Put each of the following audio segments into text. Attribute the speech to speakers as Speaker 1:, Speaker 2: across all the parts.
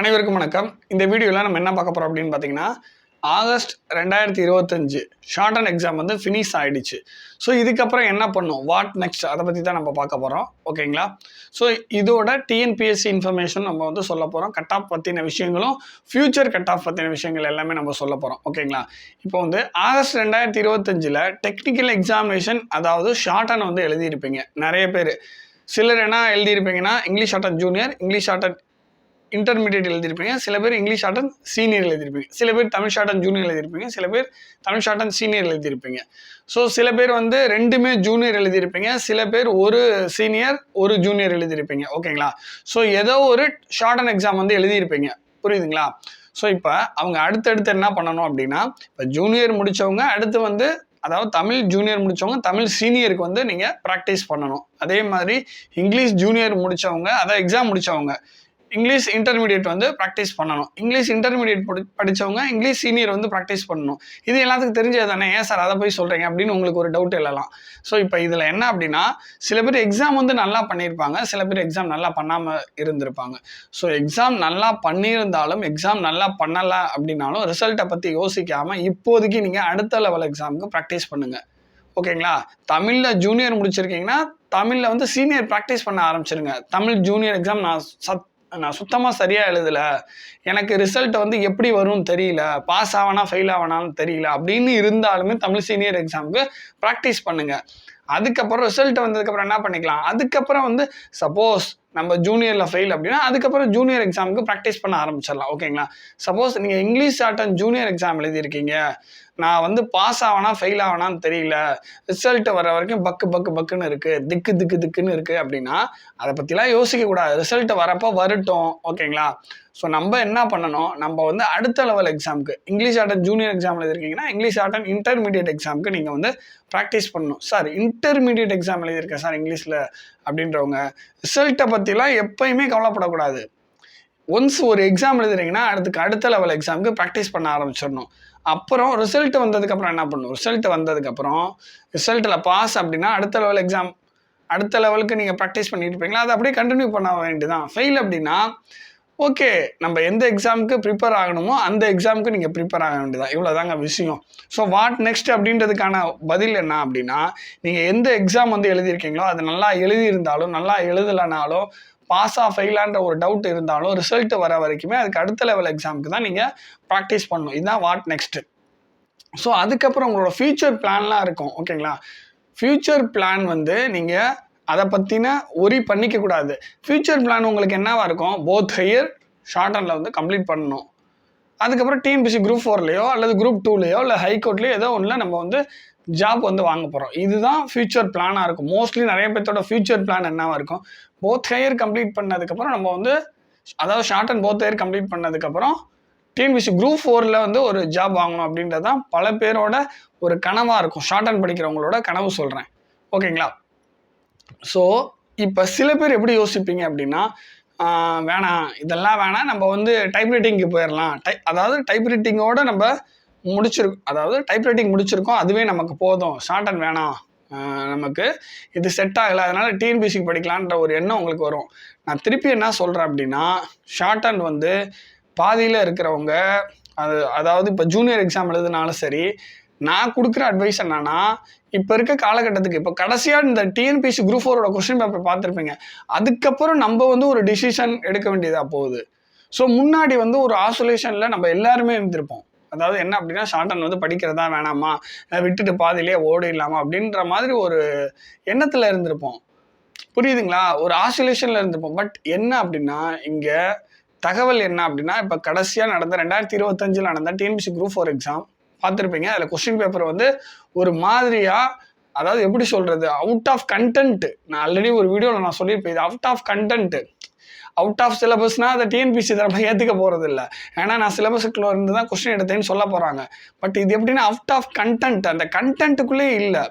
Speaker 1: அனைவருக்கும் வணக்கம். இந்த வீடியோவில் நம்ம என்ன பார்க்க போகிறோம் அப்படின்னு பார்த்தீங்கன்னா ஆகஸ்ட் ரெண்டாயிரத்தி இருபத்தஞ்சு ஷார்ட் அண்ட் எக்ஸாம் வந்து ஃபினிஷ் ஆகிடுச்சு ஸோ இதுக்கப்புறம் என்ன பண்ணும்? வாட் நெக்ஸ்ட் அதை பற்றி தான் நம்ம பார்க்க போகிறோம் ஓகேங்களா ஸோ இதோட டிஎன்பிஎஸ்சி இன்ஃபர்மேஷன் நம்ம வந்து சொல்ல போகிறோம் கட் ஆஃப் பற்றின விஷயங்களும் ஃப்யூச்சர் கட் ஆஃப் பற்றின விஷயங்கள் எல்லாமே நம்ம சொல்ல போகிறோம் ஓகேங்களா இப்போ வந்து ஆகஸ்ட் ரெண்டாயிரத்தி இருபத்தஞ்சில் டெக்னிக்கல் எக்ஸாமினேஷன் அதாவது ஷார்ட் அண்ட் வந்து எழுதியிருப்பீங்க. நிறைய பேர். சிலர் என்ன எழுதியிருப்பீங்கன்னா English shorthand junior English shorthand intermediate எழுதியிருப்பீங்க சில பேர் இங்கிலீஷ் ஷார்ட் அண்ட் சீனியர் எழுதியிருப்பீங்க. சில பேர் தமிழ் ஷார்ட் அண்ட் ஜூனியர் எழுதியிருப்பீங்க சில பேர் தமிழ் ஷார்ட் அண்ட் சீனியர் எழுதியிருப்பீங்க. ஸோ சில பேர் வந்து ரெண்டுமே ஜூனியர் எழுதியிருப்பீங்க சில பேர் ஒரு சீனியர் ஒரு ஜூனியர் எழுதியிருப்பீங்க. ஓகேங்களா ஸோ ஏதோ ஒரு ஷார்ட் அண்ட் எக்ஸாம் வந்து எழுதியிருப்பீங்க. புரியுதுங்களா? ஸோ இப்போ அவங்க அடுத்தடுத்து என்ன பண்ணணும் அப்படின்னா இப்போ ஜூனியர் முடித்தவங்க அடுத்து வந்து அதாவது தமிழ் ஜூனியர் முடித்தவங்க தமிழ் சீனியருக்கு வந்து நீங்கள் ப்ராக்டிஸ் பண்ணணும். அதே மாதிரி இங்கிலீஷ் ஜூனியர் முடித்தவங்க அதாவது எக்ஸாம் முடித்தவங்க இங்கிலீஷ் இன்டர்மீடியட் வந்து ப்ராக்டிஸ் பண்ணணும். இங்கிலீஷ் இன்டர்மீடியட் படித்தவங்க இங்கிலீஷ் சீனியர் வந்து ப்ராக்டிஸ் பண்ணணும். இது எல்லாத்துக்கும் தெரிஞ்சது தானே ஏன் சார் அதை போய் சொல்கிறீங்க அப்படின்னு உங்களுக்கு ஒரு டவுட் எழலாம். ஸோ இப்போ இதில் என்ன அப்படின்னா சில பேர் எக்ஸாம் வந்து நல்லா பண்ணியிருப்பாங்க. சில பேர் எக்ஸாம் நல்லா பண்ணாமல் இருந்திருப்பாங்க. ஸோ எக்ஸாம் நல்லா பண்ணியிருந்தாலும் எக்ஸாம் நல்லா பண்ணலை அப்படின்னாலும் ரிசல்ட்டை பற்றி யோசிக்காமல் இப்போதைக்கு நீங்கள் அடுத்த லெவல் எக்ஸாமுக்கு ப்ராக்டிஸ் பண்ணுங்கள் ஓகேங்களா? தமிழில் ஜூனியர் முடிச்சிருக்கீங்கன்னா தமிழில் வந்து சீனியர் ப்ராக்டிஸ் பண்ண ஆரம்பிச்சிருங்க. தமிழ் ஜூனியர் எக்ஸாம் நான் சத் நான் சுத்தமாக சரியாக எழுதலை. எனக்கு ரிசல்ட் வந்து எப்படி வரும்னு தெரியல. பாஸ் ஆவனா ஃபெயில் ஆவனான்னு தெரியல. அப்படின்னு இருந்தாலுமே தமிழ் சீனியர் எக்ஸாமுக்கு ப்ராக்டிஸ் பண்ணுங்கள் அதுக்கப்புறம் ரிசல்ட் வந்ததுக்கப்புறம் என்ன பண்ணிக்கலாம்? அதுக்கப்புறம் வந்து சப்போஸ் நம்ம ஜூனியரில் ஃபெயில் அப்படின்னா அதுக்கப்புறம் ஜூனியர் எக்ஸாமுக்கு ப்ராக்டிஸ் பண்ண ஆரம்பிச்சிடலாம். ஓகேங்களா சப்போஸ் நீங்கள் இங்கிலீஷ் ஆட்டன் ஜூனியர் எக்ஸாம் எழுதியிருக்கீங்க. நான் வந்து பாஸ் ஆவனா ஃபெயில் ஆவனான்னு தெரியல. ரிசல்ட் வர வரைக்கும் பக்கு பக்கு பக்குன்னு இருக்குது திக்கு திக்கு திக்குன்னு இருக்குது அப்படின்னா அதை பற்றிலாம் யோசிக்கக்கூடாது ரிசல்ட் வரப்போ வரட்டும். ஓகேங்களா ஸோ நம்ம என்ன பண்ணணும்? நம்ம வந்து அடுத்த லெவல் எக்ஸாமுக்கு இங்கிலீஷ் ஆட்டன் ஜூனியர் எக்ஸாம் எழுதிருக்கீங்கன்னா இங்கிலீஷ் ஆட்டன் இன்டர்மீடியட் எக்ஸாமுக்கு நீங்கள் வந்து ப்ராக்டிஸ் பண்ணணும். சார் இன்டர்மீடியட் எக்ஸாம் எழுதியிருக்கேன் சார் இங்கிலீஷில் அப்படின்றவங்க ரிசல்ட்டை பற்றிலாம் எப்பயுமே கவலைப்படக்கூடாது. ஒன்ஸ் ஒரு எக்ஸாம் எழுதுறீங்கன்னா அதுக்கு அடுத்த லெவல் எக்ஸாமுக்கு ப்ராக்டிஸ் பண்ண ஆரம்பிச்சிடணும். அப்புறம் ரிசல்ட் வந்ததுக்கப்புறம் என்ன பண்ணணும்? ரிசல்ட் வந்ததுக்கப்புறம் ரிசல்ட்டில் பாஸ் அப்படின்னா அடுத்த லெவல் எக்ஸாம் அடுத்த லெவலுக்கு நீங்கள் ப்ராக்டிஸ் பண்ணிட்டு இருப்பீங்களா? அதை அப்படியே கண்டினியூ பண்ண வேண்டியதான் ஃபெயில் அப்படின்னா ஓகே நம்ம எந்த எக்ஸாமுக்கு ப்ரிப்பேர் ஆகணுமோ அந்த எக்ஸாமுக்கு நீங்கள் ப்ரிப்பேர் ஆக வேண்டியதான் இவ்வளோ தாங்க விஷயம். ஸோ வாட் நெக்ஸ்ட் அப்படின்றதுக்கான பதில் என்ன அப்படின்னா நீங்கள் எந்த எக்ஸாம் வந்து எழுதியிருக்கீங்களோ அது நல்லா எழுதியிருந்தாலும் நல்லா எழுதலைனாலும் பாஸா ஃபெயிலான்ற ஒரு டவுட் இருந்தாலும் ரிசல்ட் வர வரைக்குமே அதுக்கு அடுத்த லெவல் எக்ஸாமுக்கு தான் நீங்கள் ப்ராக்டிஸ் பண்ணணும். இதுதான் வாட் நெக்ஸ்ட்டு ஸோ அதுக்கப்புறம் உங்களோட ஃப்யூச்சர் பிளான்லாம் இருக்கும் ஓகேங்களா ஃப்யூச்சர் பிளான் வந்து நீங்கள் அதை பற்றின ஒரி பண்ணிக்க கூடாது. ஃப்யூச்சர் பிளான் உங்களுக்கு என்னவா இருக்கும்? போத் ஹையர் ஷார்ட் அண்டில் வந்து கம்ப்ளீட் பண்ணணும். அதுக்கப்புறம் டிஎன்பிசி குரூப் ஃபோர்லேயோ அல்லது குரூப் டூலேயோ இல்லை ஹைகோர்ட்லேயோ ஏதோ ஒன்றில் நம்ம வந்து ஜாப் வந்து வாங்க போகிறோம் இதுதான் ஃப்யூச்சர் பிளானாக இருக்கும். மோஸ்ட்லி நிறைய பேர்த்தோட ஃப்யூச்சர் பிளான் என்னவாக இருக்கும்? போத் ஹையர் கம்ப்ளீட் பண்ணதுக்கப்புறம் நம்ம வந்து அதாவது shorthand both higher complete பண்ணதுக்கப்புறம் டிஎன்பிசி குரூப் ஃபோரில் வந்து ஒரு ஜாப் வாங்கணும் அப்படின்றது தான் பல பேரோட ஒரு கனவாக இருக்கும். ஷார்ட் அண்ட் படிக்கிறவங்களோட கனவு சொல்கிறேன் ஓகேங்களா ஸோ இப்போ சில பேர் எப்படி யோசிப்பீங்க அப்படின்னா வேணாம் இதெல்லாம் வேணாம் நம்ம வந்து டைப்ரைட்டிங்க்கு போயிடலாம் டை அதாவது டைப்ரைட்டிங்கோடு நம்ம முடிச்சிருக்கோம் அதாவது டைப்ரைட்டிங் முடிச்சிருக்கோம் அதுவே நமக்கு போதும். ஷார்ட் அண்ட் வேணாம் நமக்கு. இது செட் ஆகலை அதனால் டிஎன்பிசி படிக்கலான்ற ஒரு எண்ணம் உங்களுக்கு வரும். நான் திருப்பி என்ன சொல்கிறேன் அப்படின்னா ஷார்ட் அண்ட் வந்து பாதியில் இருக்கிறவங்க அது அதாவது இப்போ ஜூனியர் எக்ஸாம் எழுதுனாலும் சரி நான் கொடுக்குற அட்வைஸ் என்னன்னா இப்போ இருக்க காலகட்டத்துக்கு இப்போ கடைசியாக இந்த டிஎன்பிசி குரூப் ஃபோரோட கொஸ்டின் பேப்பர் பார்த்துருப்பீங்க. அதுக்கப்புறம் நம்ம வந்து ஒரு டிசிஷன் எடுக்க வேண்டியதாக போகுது. ஸோ முன்னாடி வந்து ஒரு ஆசோலேஷனில் நம்ம எல்லாருமே இருந்திருப்போம். அதாவது என்ன அப்படின்னா ஷார்டன் வந்து படிக்கிறதா வேணாமா? விட்டுட்டு பாதியிலே ஓடிடலாமா? அப்படின்ற மாதிரி ஒரு எண்ணத்தில் இருந்திருப்போம். புரியுதுங்களா? ஒரு ஆசோலேஷனில் இருந்திருப்போம். பட் என்ன அப்படின்னா இங்கே தகவல் என்ன அப்படின்னா இப்போ கடைசியாக நடந்த ரெண்டாயிரத்தி இருபத்தஞ்சில் நடந்த டிஎன்பிசி குரூப் ஃபோர் எக்ஸாம் பார்த்துருப்பீங்க. அதில் கொஸ்டின் பேப்பர் வந்து ஒரு மாதிரியாக அதாவது எப்படி சொல்கிறது அவுட் ஆஃப் கண்டென்ட் நான் ஆல்ரெடி ஒரு வீடியோவில் நான் சொல்லியிருப்பேன் இது out of content out of சிலபஸ்னால் அதை டிஎன்பிசி தரப்ப ஏற்றுக்க போகிறது இல்லை ஏன்னா நான் சிலபஸுக்குள்ள இருந்து தான் கொஸ்டின் எடுத்தேன்னு சொல்ல போகிறாங்க பட் இது எப்படின்னா அவுட் ஆஃப் கண்டென்ட் அந்த கண்டென்ட்டுக்குள்ளே இல்லை.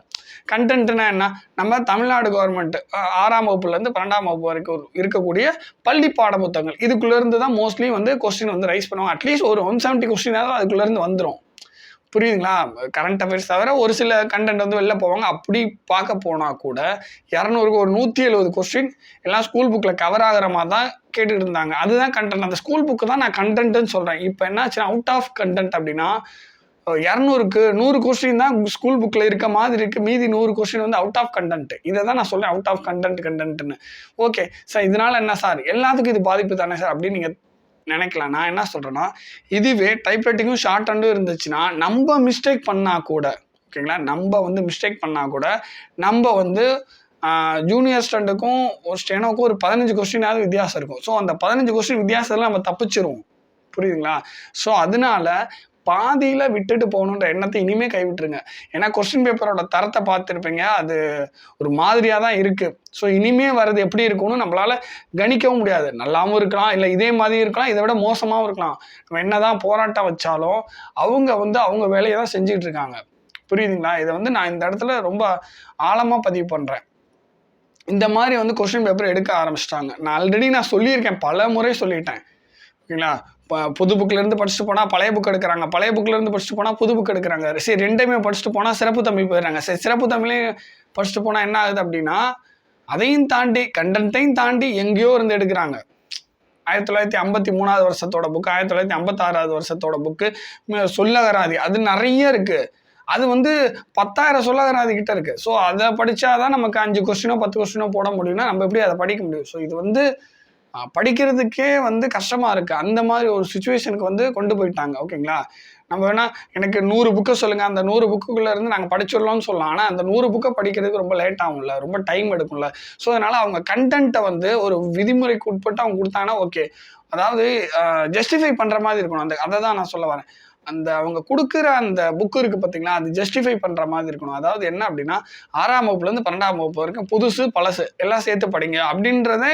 Speaker 1: கண்டென்ட்னா என்ன? நம்ம தமிழ்நாடு கவர்மெண்ட் ஆறாம் வகுப்புலேருந்து பன்னெண்டாம் வகுப்பு வரைக்கும் இருக்கக்கூடிய பள்ளி பாட புத்தகங்கள் இதுக்குள்ளேருந்து தான் மோஸ்ட்லி வந்து கொஸ்டின் வந்து ரைஸ் பண்ணுவாங்க. அட்லீஸ்ட் ஒரு ஒன் செவன்ட்டி கொஸ்டினாவது அதுக்குள்ளேருந்து வந்துடும் புரியுதுங்களா? கரண்ட் அஃபேர்ஸ் தவிர ஒரு சில கண்டென்ட் வந்து வெளில போவாங்க. அப்படி பார்க்க போனால் கூட இரநூறுக்கு ஒரு நூற்றி எழுபது கொஸ்டின் எல்லாம் ஸ்கூல் புக்கில் கவர் ஆகிற மாதிரி தான் கேட்டுட்டு இருந்தாங்க. அதுதான் கண்டென்ட் அந்த ஸ்கூல் புக்கு தான் நான் கண்டென்ட்னு சொல்கிறேன் இப்போ என்னாச்சு அவுட் ஆஃப் கண்டென்ட் அப்படின்னா இரநூறுக்கு நூறு கொஸ்டின் தான் ஸ்கூல் புக்கில் இருக்க மாதிரி இருக்குது மீதி நூறு கொஸ்டின் வந்து அவுட் ஆஃப் கண்டென்ட் இதை தான் நான் சொல்கிறேன் அவுட் ஆஃப் கண்டென்ட் கண்டென்ட்னு ஓகே சார் இதனால் என்ன சார் எல்லாத்துக்கும் இது பாதிப்பு தானே சார் அப்படின்னு நீங்கள் நினைக்கலாம் நான் என்ன சொல்கிறேன்னா இதுவே டைப்ரைட்டிங்கும் ஷார்ட் ஹேண்டும் இருந்துச்சுன்னா நம்ம மிஸ்டேக் பண்ணால் கூட ஓகேங்களா நம்ம வந்து மிஸ்டேக் பண்ணால் கூட நம்ம வந்து ஜூனியர் ஸ்டண்டுக்கும் ஒரு ஸ்டெனோக்கும் ஒரு பதினஞ்சு கொஸ்டினாவது வித்தியாசம் இருக்கும். ஸோ அந்த பதினஞ்சு கொஸ்டின் வித்தியாசத்தில் நம்ம தப்பிச்சிருவோம். புரியுதுங்களா? ஸோ அதனால பாதியில் விட்டுட்டு போகணுன்ற எண்ணத்தை இனிமேல் கைவிட்டுருங்க. ஏன்னா கொஸ்டின் பேப்பரோட தரத்தை பார்த்துருப்பீங்க அது ஒரு மாதிரியாக தான் இருக்குது ஸோ இனிமே வர்றது எப்படி இருக்கும்னு நம்மளால் கணிக்கவும் முடியாது. நல்லாவும் இருக்கலாம் இல்லை இதே மாதிரி இருக்கலாம் இதை விட மோசமாகவும் இருக்கலாம். நம்ம என்ன தான் போராட்டம் வச்சாலும் அவங்க வந்து அவங்க வேலையை தான் செஞ்சுக்கிட்டு இருக்காங்க புரியுதுங்களா? இதை வந்து நான் இந்த இடத்துல ரொம்ப ஆழமாக பதிவு பண்ணுறேன் இந்த மாதிரி வந்து கொஸ்டின் பேப்பர் எடுக்க ஆரம்பிச்சிட்டாங்க. நான் ஆல்ரெடி நான் சொல்லியிருக்கேன் பல முறை சொல்லிட்டேன். ஓகேங்களா? இப்போ புது புக்கிலேருந்து படிச்சுட்டு போனால் பழைய புக் எடுக்கிறாங்க. பழைய புக்கிலேருந்து படிச்சுட்டு போனால் புது புக் எடுக்கிறாங்க. சரி ரெண்டுமே படிச்சுட்டு போனால் சிறப்பு தமிழ் போயிடுறாங்க. சரி சிறப்பு தமிழையும் படிச்சுட்டு போனால் என்ன ஆகுது அப்படின்னா அதையும் தாண்டி கண்டென்ட்டையும் தாண்டி எங்கேயோ இருந்து எடுக்கிறாங்க. ஆயிரத்தி தொள்ளாயிரத்தி ஐம்பத்தி மூணாவது வருஷத்தோட புக்கு ஆயிரத்தி தொள்ளாயிரத்தி ஐம்பத்தாறாவது வருஷத்தோட புக்கு சொல்லகராதி அது நிறைய இருக்குது அது வந்து பத்தாயிரம் சொல்லகராதி கிட்ட இருக்குது ஸோ அதை படிச்சாதான் நமக்கு அஞ்சு கொஸ்டினோ பத்து கொஸ்டினோ போட முடியும்னா நம்ம எப்படி அதை படிக்க முடியும்? ஸோ இது வந்து படிக்கிறதுக்கே வந்து கஷ்டமா இருக்கு. அந்த மாதிரி ஒரு சுச்சுவேஷனுக்கு வந்து கொண்டு போயிட்டாங்க. ஓகேங்களா நம்ம வேணா எனக்கு நூறு புக்கை சொல்லுங்க. அந்த நூறு புக்குக்குள்ள இருந்து நாங்கள் படிச்சிடலாம்னு சொல்லலாம். ஆனால் அந்த நூறு புக்கை படிக்கிறதுக்கு ரொம்ப லேட் ஆகும்ல. ரொம்ப டைம் எடுக்கும்ல. ஸோ அதனால அவங்க கண்டென்ட்டை வந்து ஒரு விதிமுறைக்கு உட்பட்டு அவங்க கொடுத்தாங்கன்னா ஓகே அதாவது ஜஸ்டிஃபை பண்ற மாதிரி இருக்கணும். அந்த அதை தான் நான் சொல்ல வரேன். அந்த அவங்க கொடுக்குற அந்த புக் இருக்கு பார்த்தீங்களா அது ஜஸ்டிஃபை பண்ற மாதிரி இருக்கணும். அதாவது என்ன அப்படின்னா ஆறாம் வகுப்புலேருந்து பன்னெண்டாம் வகுப்பு வரைக்கும் புதுசு பழசு. எல்லாம் சேர்த்து படிங்க. அப்படின்றதே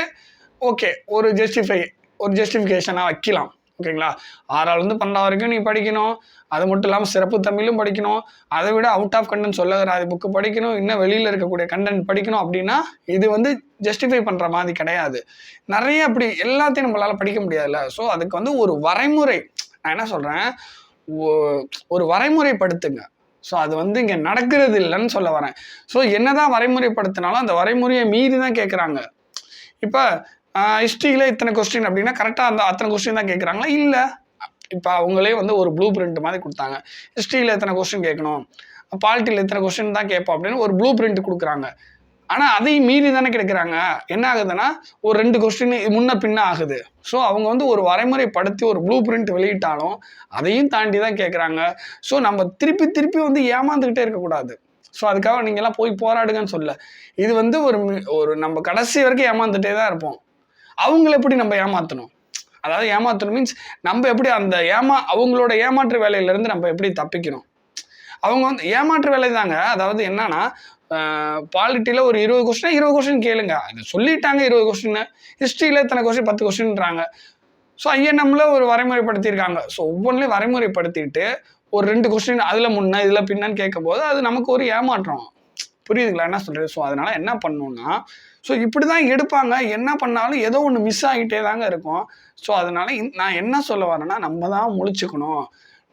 Speaker 1: ஓகே ஒரு ஜஸ்டிஃபை ஒரு ஜஸ்டிஃபிகேஷனாக வைக்கலாம். ஓகேங்களா ஆறாவதுலேருந்து பன்னெண்டாம் வரைக்கும் நீ படிக்கணும். அது மட்டும் இல்லாமல் சிறப்பு தமிழும் படிக்கணும். அதை விட அவுட் ஆஃப் கண்டென்ட் வராது புக்கு படிக்கணும். இன்னும் வெளியில் இருக்கக்கூடிய கண்டென்ட் படிக்கணும் அப்படின்னா இது வந்து ஜஸ்டிஃபை பண்ணுற மாதிரி கிடையாது. நிறைய அப்படி எல்லாத்தையும் நம்மளால் படிக்க முடியாதுல்ல. ஸோ அதுக்கு வந்து ஒரு வரைமுறை. நான் என்ன சொல்கிறேன் ஒரு வரைமுறைப்படுத்துங்க. ஸோ அது வந்து இங்கே நடக்கிறது இல்லைன்னு சொல்ல வரேன். ஸோ என்னதான் வரைமுறைப்படுத்தினாலும் அந்த வரைமுறையை மீறி தான் கேட்குறாங்க இப்போ ஹிஸ்ட்ரியில் இத்தனை கொஸ்டின் அப்படின்னா கரெக்டாக அந்த அத்தனை கொஸ்டின் தான் கேட்குறாங்களா இல்லை. இப்போ அவங்களே வந்து ஒரு ப்ளூ பிரிண்ட் மாதிரி கொடுத்தாங்க. ஹிஸ்ட்ரியில் எத்தனை கொஸ்டின் கேட்கணும் பாலிட்டியில் எத்தனை கொஸ்டின் தான் கேட்போம் அப்படின்னு ஒரு ப்ளூ பிரிண்ட் கொடுக்குறாங்க. ஆனால் அதையும் மீறி தானே கிடைக்கிறாங்க என்ன ஆகுதுன்னா ஒரு ரெண்டு கொஸ்டின் முன்ன பின்ன ஆகுது. ஸோ அவங்க வந்து ஒரு வரைமுறைப்படுத்தி ஒரு ப்ளூ பிரிண்ட் வெளியிட்டாலும் அதையும் தாண்டி தான் கேட்குறாங்க ஸோ நம்ம திருப்பி திருப்பி வந்து ஏமாந்துக்கிட்டே இருக்கக்கூடாது ஸோ அதுக்காக நீங்கள்லாம் போய் போராடுங்கன்னு சொல்ல இது வந்து ஒரு மி- ஒரு நம்ம கடைசி வரைக்கும் ஏமாந்துட்டே தான் இருப்போம். அவங்கள எப்படி நம்ம ஏமாற்றணும் அதாவது ஏமாற்றணும் மீன்ஸ் நம்ம எப்படி அந்த ஏமா அவங்களோட ஏமாற்று வேலையிலேருந்து நம்ம எப்படி தப்பிக்கணும்? அவங்க வந்து ஏமாற்று வேலை தாங்க. அதாவது என்னன்னா பாலிட்டியில் ஒரு இருபது கொஸ்டின் இருபது கொஸ்டின் கேளுங்க. இது சொல்லிட்டாங்க இருபது கொஸ்டின் ஹிஸ்ட்ரியில் இத்தனை கொஸ்டின் பத்து கொஸ்டின்றாங்க ஸோ ஐஎன்எம்ல ஒரு வரைமுறைப்படுத்தியிருக்காங்க. ஸோ ஒவ்வொன்றிலையும் வரைமுறைப்படுத்திட்டு ஒரு ரெண்டு கொஸ்டின் அதில் முன்ன இதில் பின்னன்னு கேட்கும்போது அது நமக்கு ஒரு ஏமாற்றம். புரியுதுங்களா? என்ன சொல்கிறது ஸோ அதனால என்ன பண்ணணும்னா ஸோ இப்படி தான் எடுப்பாங்க. என்ன பண்ணாலும் ஏதோ ஒன்று மிஸ் ஆகிட்டே தாங்க இருக்கும். ஸோ அதனால நான் என்ன சொல்ல வரேன்னா நம்ம தான் முழிச்சுக்கணும்.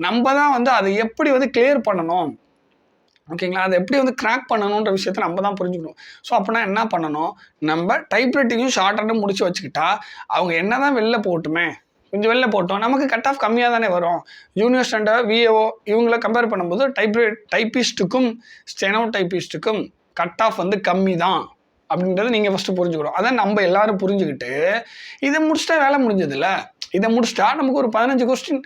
Speaker 1: நம்ம தான் வந்து அதை எப்படி வந்து கிளியர் பண்ணணும்? ஓகேங்களா அதை எப்படி வந்து கிராக் பண்ணணுன்ற விஷயத்த நம்ம தான் புரிஞ்சுக்கணும். ஸோ அப்படின்னா என்ன பண்ணணும்? நம்ம டைப்ரைட்டிங்கும் ஷார்ட்டாக முடிச்சு வச்சுக்கிட்டா அவங்க என்ன தான் வெளில போட்டுமே கொஞ்சம் வெளில போட்டோம் நமக்கு கட் ஆஃப் கம்மியாக தானே வரும் ஜூனியர் ஸ்டாண்டர்ட் விஏஓ இவங்கள கம்பேர் பண்ணும்போது டைப்ரைட் டைப்பிஸ்ட்டுக்கும் ஸ்டெனோ டைப்பிஸ்ட்டுக்கும் கட் ஆஃப் வந்து கம்மி தான் அப்படின்றத நீங்கள் ஃபஸ்ட்டு புரிஞ்சுக்கணும். அதான் நம்ம எல்லாரும் புரிஞ்சுக்கிட்டு இதை முடிச்சிட்டா வேலை முடிஞ்சதில்ல. இதை முடிச்சிட்டா நமக்கு ஒரு பதினஞ்சு கொஸ்டின்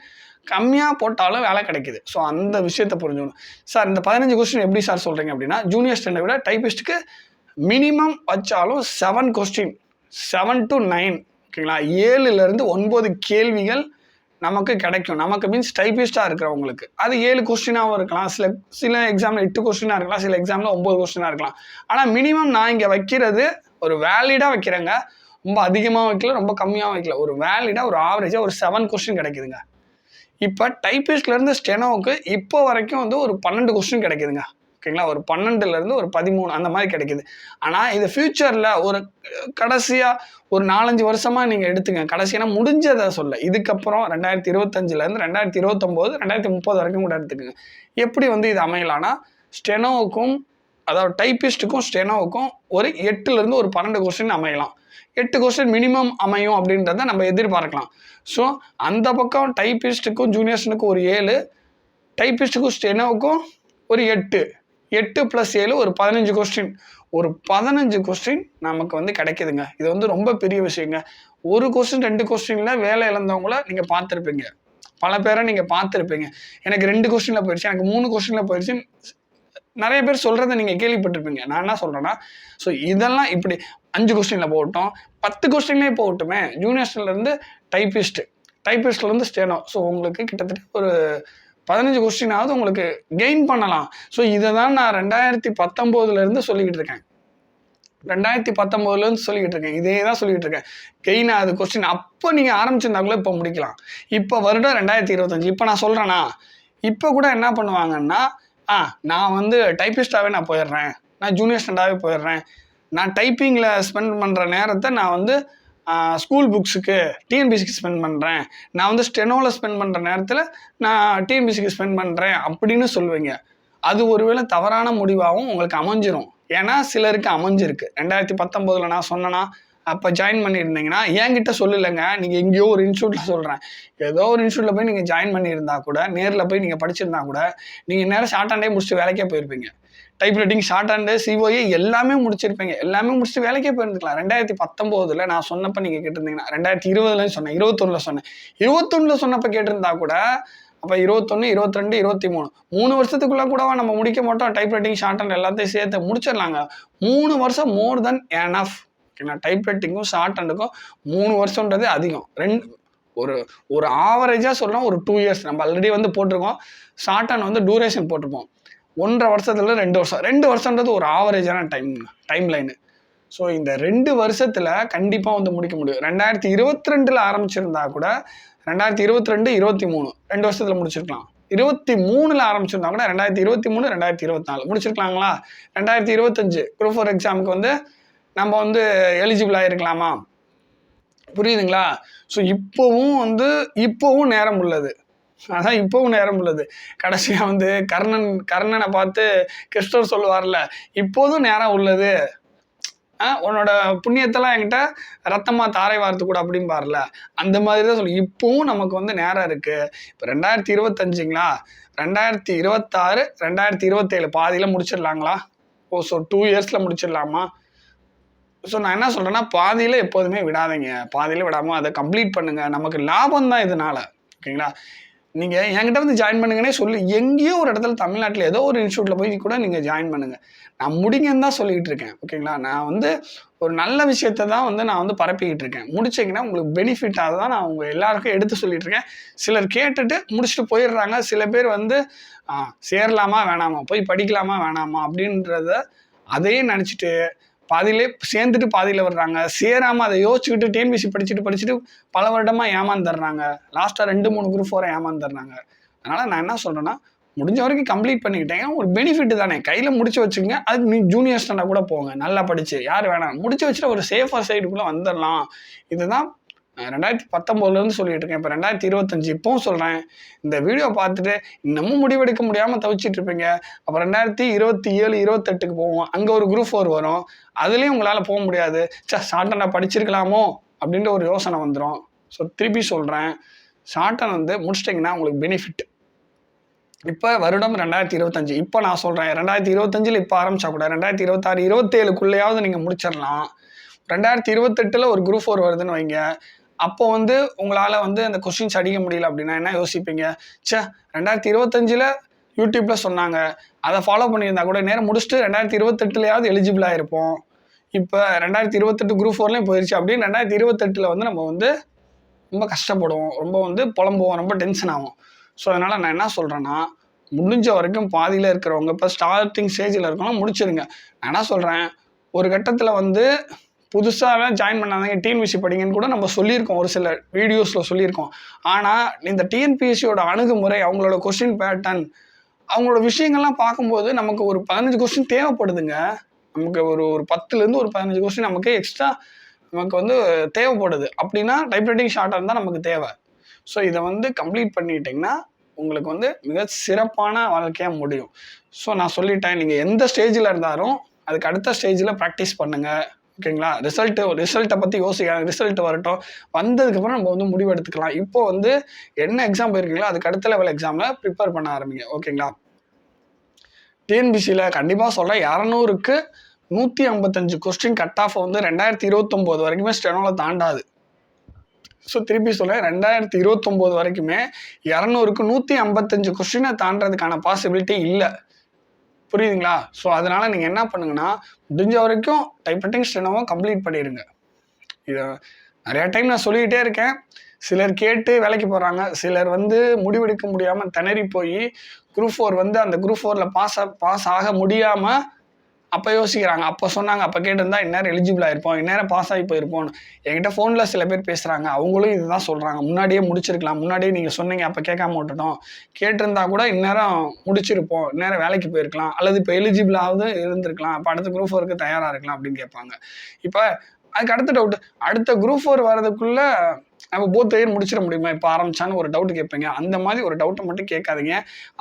Speaker 1: கம்மியாக போட்டாலும் வேலை கிடைக்குது. ஸோ அந்த விஷயத்தை புரிஞ்சுக்கணும். சார் இந்த பதினஞ்சு கொஸ்டின் எப்படி சார் சொல்கிறீங்க அப்படின்னா ஜூனியர் ஸ்டாண்டர்ட் விட டைபிஸ்ட்டுக்கு மினிமம் வச்சாலும் seven question seven to nine ஓகேங்களா ஏழுலேருந்து ஒன்பது கேள்விகள் நமக்கு கிடைக்கும். நமக்கு மீன்ஸ் டைப்பிஸ்டாக இருக்கிறவங்களுக்கு. அது ஏழு கொஸ்டினாகவும் இருக்கலாம். சில சில எக்ஸாமில் எட்டு கொஸ்டினாக இருக்கலாம். சில எக்ஸாமில் ஒம்பது கொஸ்டினாக இருக்கலாம். ஆனால் மினிமம் நான் இங்கே வைக்கிறது ஒரு வேலிடாக வைக்கிறேங்க. ரொம்ப அதிகமாக வைக்கல ரொம்ப கம்மியாக வைக்கல. ஒரு வேலிடாக ஒரு ஆவரேஜாக ஒரு செவன் கொஸ்டின் கிடைக்குதுங்க. இப்போ டைப்பிஸ்ட்லேருந்து ஸ்டெனோவுக்கு இப்போ வரைக்கும் வந்து ஒரு பன்னெண்டு கொஸ்டின் கிடைக்குதுங்க. ஓகேங்களா? ஒரு பன்னெண்டுலேருந்து ஒரு பதிமூணு அந்த மாதிரி கிடைக்குது. ஆனால் இது ஃப்யூச்சரில் ஒரு கடைசியாக ஒரு நாலஞ்சு வருஷமாக நீங்கள் எடுத்துங்க. கடைசியாக முடிஞ்சதை சொல்ல. இதுக்கப்புறம் ரெண்டாயிரத்தி இருபத்தஞ்சிலேருந்து ரெண்டாயிரத்தி இருபத்தொம்போது ரெண்டாயிரத்தி முப்பது வரைக்கும் கூட எடுத்துக்கோங்க. எப்படி வந்து இது அமையலான்னா ஸ்டெனோவுக்கும் அதாவது டைப்பிஸ்ட்டுக்கும் ஸ்டெனோவுக்கும் ஒரு எட்டுலேருந்து ஒரு பன்னெண்டு கொஸ்டின் அமையலாம். எட்டு கொஸ்டின் மினிமம் அமையும் அப்படின்றத நம்ம எதிர்பார்க்கலாம். ஸோ அந்த பக்கம் டைப்பிஸ்ட்டுக்கும் ஜூனியர்ஸனுக்கும் ஒரு ஏழு டைப்பிஸ்ட்டுக்கும் ஸ்டெனோவுக்கும் ஒரு எட்டு. எட்டு ப்ளஸ் ஏழு ஒரு பதினஞ்சு கொஸ்டின் ஒரு பதினஞ்சு கொஸ்டின் நமக்கு வந்து கிடைக்குதுங்க. இது வந்து ரொம்ப பெரிய விஷயங்க. ஒரு கொஸ்டின் ரெண்டு கொஸ்டினில் வேலை இழந்தவங்கள நீங்கள் பார்த்துருப்பீங்க. பல பேரை நீங்கள் பார்த்துருப்பீங்க. எனக்கு ரெண்டு கொஸ்டினில் போயிடுச்சு எனக்கு மூணு கொஸ்டினில் போயிடுச்சு நிறைய பேர் சொல்கிறத நீங்கள் கேள்விப்பட்டிருப்பீங்க. நான் என்ன சொல்கிறேன்னா ஸோ இதெல்லாம் இப்படி அஞ்சு கொஸ்டினில் போகட்டும் பத்து கொஸ்டின்லேயே போகட்டுமே. ஜூனியர்ஸ்லேருந்து டைப்பிஸ்ட்டு டைப்பிஸ்ட்லேருந்து ஸ்டேனோ ஸோ உங்களுக்கு கிட்டத்தட்ட ஒரு பதினஞ்சு கொஸ்டினாவது உங்களுக்கு கெயின் பண்ணலாம். ஸோ இதை தான் நான் ரெண்டாயிரத்தி பத்தொம்போதுலேருந்து சொல்லிக்கிட்டு இருக்கேன். ரெண்டாயிரத்தி பத்தொம்போதுலேருந்து சொல்லிக்கிட்டு இருக்கேன். இதே தான் சொல்லிக்கிட்டு இருக்கேன். கெயின் ஆகுது கொஸ்டின் அப்போ நீங்கள் ஆரம்பிச்சிருந்தாங்களோ இப்போ முடிக்கலாம். இப்போ வருடம் ரெண்டாயிரத்தி இருபத்தஞ்சி. இப்போ நான் சொல்கிறேன்னா இப்போ கூட என்ன பண்ணுவாங்கன்னா ஆ நான் வந்து டைப்பிஸ்டாகவே நான் போயிடுறேன். நான் ஜூனியர் ஸ்டாண்டாகவே போயிடுறேன். நான் டைப்பிங்கில் ஸ்பெண்ட் பண்ணுற நேரத்தை நான் வந்து ஸ்கூல் புக்ஸுக்கு டிஎன்பிசிக்கு ஸ்பெண்ட் பண்ணுறேன் நான் வந்து ஸ்டெனோவில் ஸ்பெண்ட் பண்ணுற நேரத்தில் நான் டிஎன்பிசிக்கு ஸ்பெண்ட் பண்ணுறேன் அப்படின்னு சொல்லுவீங்க. அது ஒருவேளை தவறான முடிவாகவும் உங்களுக்கு அமைஞ்சிரும். ஏன்னா சிலருக்கு அமைஞ்சிருக்கு. ரெண்டாயிரத்தி பத்தொம்போதில் நான் சொன்னேன்னா அப்போ ஜாயின் பண்ணியிருந்தீங்கன்னா என்கிட்ட சொல்லலைங்க. நீங்கள் எங்கேயோ ஒரு இன்ஸ்டியூட்டில் சொல்கிறேன் ஏதோ ஒரு இன்ஸ்டியூட்டில் போய் நீங்கள் ஜாயின் பண்ணியிருந்தா கூட நேரில் போய் நீங்கள் படிச்சிருந்தா கூட நீங்கள் நேரம் ஷார்ட் ஹேண்டே முடிச்சுட்டு வேலைக்கே போயிருப்பீங்க. Typewriting shorthand COA எல்லாமே முடிச்சிருப்பீங்க. எல்லாமே முடிச்சுட்டு வேலைக்கே போயிருந்துக்கலாம். ரெண்டாயிரத்தி பத்தொம்போதில் நான் சொன்னப்போ நீங்கள் கேட்டிருந்தீங்கன்னா ரெண்டாயிரத்தி இருபதுலன்னு சொன்னேன். இருபத்தொன்னில் சொன்னேன். இருபத்தொன்னில் சொன்னப்போ கேட்டிருந்தா கூட அப்போ இருபத்தொன்று இருபத்திரெண்டு இருபத்தி மூணு மூணு வருஷத்துக்குள்ளே கூடவா நம்ம முடிக்க மாட்டோம். டைப் ரைட்டிங் ஷார்ட் ஹேண்ட் எல்லாத்தையும் சேர்த்து முடிச்சிடலாங்க. மூணு வருஷம் மோர் தென் எனஃப் ஓகேங்களா டைப் ரைட்டிங்கும் ஷார்ட் ஹேண்டுக்கும் மூணு வருஷன்றது அதிகம். ரெண்டு ஒரு ஒரு ஆவரேஜாக சொல்லலாம் ஒரு டூ இயர்ஸ் நம்ம ஆல்ரெடி வந்து போட்டிருக்கோம். ஷார்ட் ஹேண்ட் வந்து டூரேஷன் போட்டிருப்போம். ஒன்றரை வருஷத்துல ரெண்டு வருஷம். ரெண்டு வருஷன்றது ஒரு ஆவரேஜான டைம் டைம் லைனு ஸோ இந்த ரெண்டு வருஷத்தில் கண்டிப்பாக வந்து முடிக்க முடியும். ரெண்டாயிரத்தி இருபத்தி ரெண்டில் ஆரம்பிச்சிருந்தா கூட ரெண்டாயிரத்தி இருபத்தி ரெண்டு இருபத்தி மூணு ரெண்டு வருஷத்தில் முடிச்சிருக்கலாம். இருபத்தி மூணில் ஆரம்பிச்சிருந்தா கூட ரெண்டாயிரத்தி இருபத்தி மூணு ரெண்டாயிரத்தி இருபத்தி நாலு முடிச்சிருக்கலாங்களா? ரெண்டாயிரத்தி இருபத்தஞ்சு குரூப் ஃபோர் எக்ஸாமுக்கு வந்து நம்ம வந்து எலிஜிபிள் ஆகிருக்கலாமா புரியுதுங்களா? ஸோ இப்போவும் வந்து இப்போவும் நேரம் உள்ளது. அதான் இப்போவும் நேரம் உள்ளது. கடைசியாக வந்து கர்ணன் கர்ணனை பார்த்து கிறிஸ்டவர் சொல்லுவார்ல இப்போதும் நேரம் உள்ளது. உன்னோட புண்ணியத்தெல்லாம் என்கிட்ட ரத்தமாக தாரை வார்த்து கூட அப்படின்னு பாருல அந்த மாதிரி தான் சொல்லி இப்போவும் நமக்கு வந்து நேரம் இருக்குது இப்போ ரெண்டாயிரத்தி இருபத்தஞ்சுங்களா? ரெண்டாயிரத்தி இருபத்தாறு ரெண்டாயிரத்தி இருபத்தேழு. பாதியில் முடிச்சிடலாங்களா? ஓ ஸோ டூ இயர்ஸில் முடிச்சிடலாமா? ஸோ நான் என்ன சொல்கிறேன்னா பாதியில் எப்போதுமே விடாதீங்க. பாதியில் விடாமல் அதை கம்ப்ளீட் பண்ணுங்கள் நமக்கு லாபம் தான் இதனால். ஓகேங்களா? நீங்கள் என்கிட்ட வந்து ஜாயின் பண்ணுங்கன்னே சொல்லி எங்கேயோ ஒரு இடத்துல தமிழ்நாட்டில் ஏதோ ஒரு இன்ஸ்டியூட்டில் போய் கூட நீங்கள் ஜாயின் பண்ணுங்கள் நான் முடிங்கன்னு தான் சொல்லிகிட்டு இருக்கேன் ஓகேங்களா நான் வந்து ஒரு நல்ல விஷயத்த தான் வந்து நான் வந்து பரப்பிக்கிட்டு இருக்கேன். முடிச்சிங்கன்னா உங்களுக்கு பெனிஃபிட்டாக தான் நான் உங்கள் எல்லாருக்கும் எடுத்து சொல்லிட்டு இருக்கேன். சிலர் கேட்டுட்டு முடிச்சுட்டு போயிடுறாங்க. சில பேர் வந்து சேரலாமா? வேணாமா? போய் படிக்கலாமா? வேணாமா? அப்படின்றத அதையே நினச்சிட்டு பாதியிலே சேர்ந்துட்டு பாதியில் வர்றாங்க. சேராமல் அதை யோசிச்சுக்கிட்டு டிஎன்பிசி படிச்சுட்டு படிச்சுட்டு பல வருடமாக ஏமாந்துடுறாங்க. லாஸ்ட்டாக ரெண்டு மூணு குரூப் ஃபோரை ஏமாந்துடுறாங்க. அதனால் நான் என்ன சொல்கிறேன்னா முடிஞ்ச வரைக்கும் கம்ப்ளீட் பண்ணிக்கிட்டேன். ஒரு பெனிஃபிட் தானே. கையில் முடிச்சு வச்சுக்கோங்க. அதுக்கு நீ ஜூனியர் ஸ்டாண்டாக கூட போங்க. நல்லா படிச்சு. யார் வேணாம் முடிச்சு வச்சுட்டு ஒரு சேஃபாக சைடுக்குள்ளே வந்துடலாம். இதுதான் ரெண்டாயிரத்தி பத்தொம்போதுலேருந்து சொல்லிட்டு இருக்கேன். இப்போ ரெண்டாயிரத்தி இருபத்தஞ்சி இப்போவும் சொல்கிறேன் இந்த வீடியோ பார்த்துட்டு இன்னமும் முடிவெடுக்க முடியாமல் தவிச்சிட்டு இருப்பீங்க. அப்போ ரெண்டாயிரத்தி இருபத்தி ஏழு இருபத்தெட்டுக்கு போவோம். அங்கே ஒரு குரூப் ஃபோர் வரும். அதுலேயும் உங்களால் போக முடியாது. சா நான் படிச்சிருக்கலாமோ? அப்படின்ற ஒரு யோசனை வந்துடும் ஸோ திருப்பி சொல்கிறேன் ஷார்ட்டன் வந்து முடிச்சிட்டிங்கன்னா உங்களுக்கு பெனிஃபிட் இப்போ வருடம் ரெண்டாயிரத்தி இருபத்தஞ்சு. இப்போ நான் சொல்கிறேன் ரெண்டாயிரத்தி இருபத்தஞ்சில் இப்போ ஆரம்பிச்சா கூட ரெண்டாயிரத்தி இருபத்தாறு இருபத்தேழுக்குள்ளேயாவது நீங்கள் முடிச்சிடலாம் ரெண்டாயிரத்தி இருபத்தெட்டில் ஒரு குரூப் ஃபோர் வருதுன்னு வைங்க. அப்போ வந்து உங்களால் வந்து அந்த கொஷின்ஸ் அடிக்க முடியல அப்படின்னா என்ன யோசிப்பீங்க? சே ரெண்டாயிரத்தி இருபத்தஞ்சில் யூடியூப்பில் சொன்னாங்க. அதை ஃபாலோ பண்ணியிருந்தா கூட நேரம் முடிச்சுட்டு ரெண்டாயிரத்தி இருபத்தெட்டுலையாவது எலிஜிபிளாக இருப்போம் இப்போ ரெண்டாயிரத்தி இருபத்தெட்டு குரூப் ஃபோர்லேயும் போயிடுச்சு அப்படின்னு ரெண்டாயிரத்தி இருபத்தெட்டில் வந்து நம்ம வந்து ரொம்ப கஷ்டப்படுவோம். ரொம்ப வந்து புலம்புவோம். ரொம்ப டென்ஷன் ஆகும். ஸோ அதனால் நான் என்ன சொல்கிறேன்னா முடிஞ்ச வரைக்கும் பாதியில் இருக்கிறவங்க இப்போ ஸ்டார்டிங் ஸ்டேஜில் இருக்கவங்க முடிச்சிருங்க. நான் என்ன சொல்கிறேன் ஒரு கட்டத்தில் வந்து புதுசாக ஜாயின் பண்ணாதீங்க. டிஎன்பிசி படிங்கன்னு கூட நம்ம சொல்லியிருக்கோம். ஒரு சில வீடியோஸில் சொல்லியிருக்கோம். ஆனால் இந்த டிஎன்பிஎஸ்சியோட அணுகுமுறை அவங்களோட கொஸ்டின் பேட்டர்ன் அவங்களோட விஷயங்கள்லாம் பார்க்கும்போது நமக்கு ஒரு பதினஞ்சு கொஸ்டின் தேவைப்படுதுங்க. நமக்கு ஒரு ஒரு பத்துலேருந்து ஒரு பதினஞ்சு கொஸ்டின் நமக்கு எக்ஸ்ட்ரா நமக்கு வந்து தேவைப்படுது. அப்படின்னா டைப்ரைட்டிங் ஷார்ட்டாக இருந்தால் நமக்கு தேவை. ஸோ இதை வந்து கம்ப்ளீட் பண்ணிட்டீங்கன்னா உங்களுக்கு வந்து மிக சிறப்பான வாழ்க்கையாக முடியும். ஸோ நான் சொல்லிட்டேன். நீங்கள் எந்த ஸ்டேஜில் இருந்தாலும் அதுக்கு அடுத்த ஸ்டேஜில் ப்ராக்டிஸ் பண்ணுங்கள் ஓகேங்களா? ரிசல்ட்டு ரிசல்ட்டை பற்றி யோசிக்க ரிசல்ட் வரட்டும். வந்ததுக்கப்புறம் நம்ம வந்து முடிவு எடுத்துக்கலாம். இப்போ வந்து என்ன எக்ஸாம் போயிருக்கீங்களோ அதுக்கு அடுத்த லெவல் எக்ஸாமில் ப்ரிப்பேர் பண்ண ஆரம்பிங்க. ஓகேங்களா? டிஎன்பிசியில் கண்டிப்பாக சொல்கிறேன் இரநூறுக்கு நூற்றி ஐம்பத்தஞ்சு கொஸ்டின் கட் ஆஃப் வந்து ரெண்டாயிரத்தி இருபத்தொம்போது வரைக்குமே ஸ்டெனோவில் தாண்டாது. ஸோ திருப்பி சொல்கிறேன் ரெண்டாயிரத்தி இருபத்தொம்போது வரைக்குமே இரநூறுக்கு நூற்றி ஐம்பத்தஞ்சு கொஸ்டினை தாண்டதுக்கான பாசிபிலிட்டி இல்லை. புரியுதுங்களா? ஸோ அதனால் நீங்கள் என்ன பண்ணுங்கன்னா முடிஞ்ச வரைக்கும் டைப்ரைட்டிங் ஸ்டெனோவை கம்ப்ளீட் பண்ணிடுங்க இதை நிறையா டைம் நான் சொல்லிக்கிட்டே இருக்கேன். சிலர் கேட்டு வேலைக்கு போகிறாங்க சிலர் வந்து முடிவெடுக்க முடியாமல் திணறி போய் குரூப் ஃபோர் வந்து அந்த குரூப் ஃபோரில் பாஸ் பாஸ் ஆக முடியாமல் அப்போ யோசிக்கிறாங்க. அப்போ சொன்னாங்க. அப்போ கேட்டிருந்தா இந்நேரம் எலிஜிபிள் ஆயிருப்போம். இந்நேரம் பாஸ் ஆகி போயிருப்போம் என்கிட்ட ஃபோனில் சில பேர் பேசுகிறாங்க அவங்களும் இதுதான் சொல்கிறாங்க முன்னாடியே முடிச்சிருக்கலாம். முன்னாடியே நீங்கள் சொன்னீங்க. அப்போ கேட்காம விட்டுட்டோம். கேட்டிருந்தா கூட இந்நேரம் முடிச்சிருப்போம். இந்நேரம் வேலைக்கு போயிருக்கலாம். அல்லது இப்போ எலிஜிபிளாவது இருந்திருக்கலாம். அப்போ அடுத்த குரூப் ஃபோருக்கு தயாராக இருக்கலாம் அப்படின்னு கேட்பாங்க. இப்போ அதுக்கு அடுத்த டவுட் அடுத்த குரூப் ஃபோர் வர்றதுக்குள்ள நம்ம போத் இயர் முடிச்சிட முடியுமா? இப்போ ஆரம்பிச்சான்னு ஒரு டவுட் கேட்பீங்க. அந்த மாதிரி ஒரு டவுட்டை மட்டும் கேட்காதீங்க.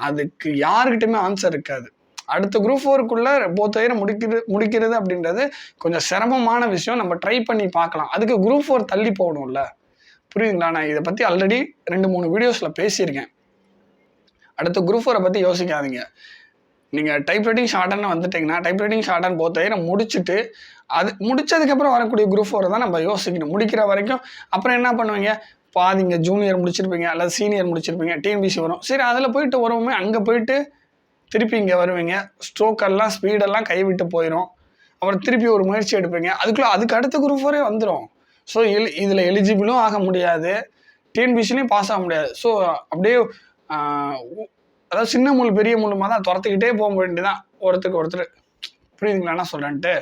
Speaker 1: அதுக்கு யாருக்கிட்டையுமே ஆன்சர் இருக்காது. அடுத்த குரூப் ஃபோருக்குள்ளே போத் முடிக்கிறது முடிக்கிறது அப்படின்றது கொஞ்சம் சிரமமான விஷயம். நம்ம ட்ரை பண்ணி பார்க்கலாம். அதுக்கு குரூப் ஃபோர் தள்ளி போகணும்ல. புரியுதுங்களா? நான் இதை பற்றி ஆல்ரெடி ரெண்டு மூணு வீடியோஸில் பேசியிருக்கேன். அடுத்த குரூப் ஃபோரை பற்றி யோசிக்காதீங்க. நீங்கள் டைப்ரைட்டிங் ஷார்டன் வந்துட்டிங்கன்னா டைப்ரைட்டிங் ஷார்டன் போத்தையும் முடிச்சுட்டு அது முடிச்சதுக்கப்புறம் வரக்கூடிய குரூப் ஃபோரை தான் நம்ம யோசிக்கணும். முடிக்கிற வரைக்கும் அப்புறம் என்ன பண்ணுவீங்க? பாதிங்க ஜூனியர் முடிச்சிருப்பீங்க அல்லது சீனியர் முடிச்சிருப்பீங்க டிஎன்பிசி வரும். சரி அதில் போயிட்டு வருவோமே அங்கே போயிட்டு திருப்பி இங்கே வருவீங்க. ஸ்ட்ரோக்கெல்லாம் ஸ்பீடெல்லாம் கைவிட்டு போயிடும் அப்புறம் திருப்பி ஒரு முயற்சி எடுப்பீங்க. அதுக்குள்ளே அதுக்கு அடுத்த குரூப் ஃபோரே வந்துடும் ஸோ எலி இதில் எலிஜிபிளும் ஆக முடியாது. டிஎன்பிசிலையும் பாஸ் ஆக முடியாது. ஸோ அப்படியே அதாவது சின்ன முள் பெரிய முள்ளுமா தான் துரத்துக்கிட்டே போக வேண்டியதான் ஒருத்தருக்கு ஒருத்தர் புரியுதுங்களா என்ன சொல்கிறேன்ட்டு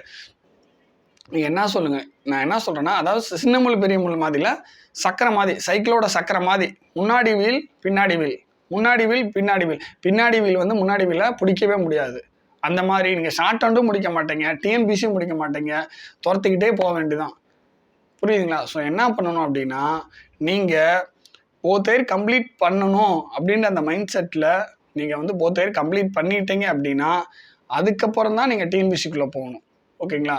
Speaker 1: நீங்கள் என்ன சொல்லுங்கள் நான் என்ன சொல்கிறேன்னா அதாவது சின்ன முள் பெரிய முள் மாதிரியில் சக்கரை மாதிரி சைக்கிளோட சக்கரை மாதிரி முன்னாடி வீல் பின்னாடி வீல். முன்னாடி வீல் பின்னாடி வீல். பின்னாடி வீல் வந்து முன்னாடி வீலை பிடிக்கவே முடியாது. அந்த மாதிரி நீங்கள் ஷார்ட் ஹண்டும் முடிக்க மாட்டேங்க டிஎன்பிசியும் முடிக்க மாட்டீங்க துரத்துக்கிட்டே போக வேண்டியதான் புரியுதுங்களா? ஸோ என்ன பண்ணணும் அப்படின்னா நீங்கள் போத்தேர் கம்ப்ளீட் பண்ணணும் அப்படின்ற அந்த மைண்ட் செட்டில் நீங்கள் வந்து போத்தேர் கம்ப்ளீட் பண்ணிட்டீங்க அப்படின்னா அதுக்கப்புறம் தான் நீங்கள் டிஎன்பிசிக்குள்ளே போகணும். ஓகேங்களா?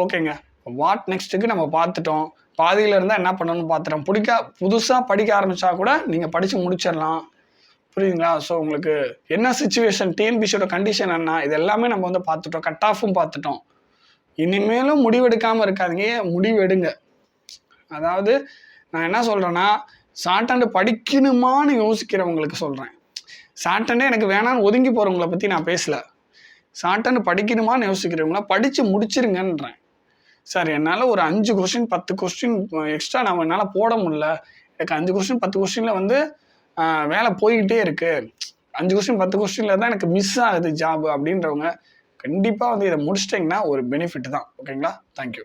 Speaker 1: ஓகேங்க. வாட் நெக்ஸ்ட்டுக்கு நம்ம பார்த்துட்டோம். பாதியில் இருந்தால் என்ன பண்ணணும்னு பார்த்துட்டோம். பிடிக்க புதுசாக படிக்க ஆரம்பித்தா கூட நீங்கள் படித்து முடிச்சிடலாம். புரியுதுங்களா? ஸோ உங்களுக்கு என்ன சுச்சுவேஷன் டிஎன்பிசியோட கண்டிஷன் என்ன? இது எல்லாமே நம்ம வந்து பார்த்துட்டோம். கட் ஆஃபும் பார்த்துட்டோம். இனிமேலும் முடிவெடுக்காமல் இருக்காதீங்க. முடிவு எடுங்க அதாவது நான் என்ன சொல்கிறேன்னா சாட்டாண்டு படிக்கணுமான்னு யோசிக்கிறவங்களுக்கு சொல்கிறேன் சாட்டாண்டே எனக்கு வேணான்னு ஒதுங்கி போகிறவங்கள பற்றி நான் பேசலை. சாட்டாண்டு படிக்கணுமான்னு யோசிக்கிறவங்கள படித்து முடிச்சிருங்கன்றேன். சார் என்னால் ஒரு அஞ்சு கொஸ்டின் பத்து கொஸ்டின் எக்ஸ்ட்ரா நம்ம என்னால் போட முடில எனக்கு அஞ்சு கொஸ்டின் பத்து கொஸ்டினில் வந்து வேலை போய்கிட்டே இருக்கு. அஞ்சு கொஸ்டின் பத்து கொஸ்டினில் தான் எனக்கு மிஸ் ஆகுது ஜாப் அப்படின்றவங்க கண்டிப்பாக வந்து இதை முடிச்சிட்டிங்கன்னா ஒரு பெனிஃபிட் தான். ஓகேங்களா தேங்க்யூ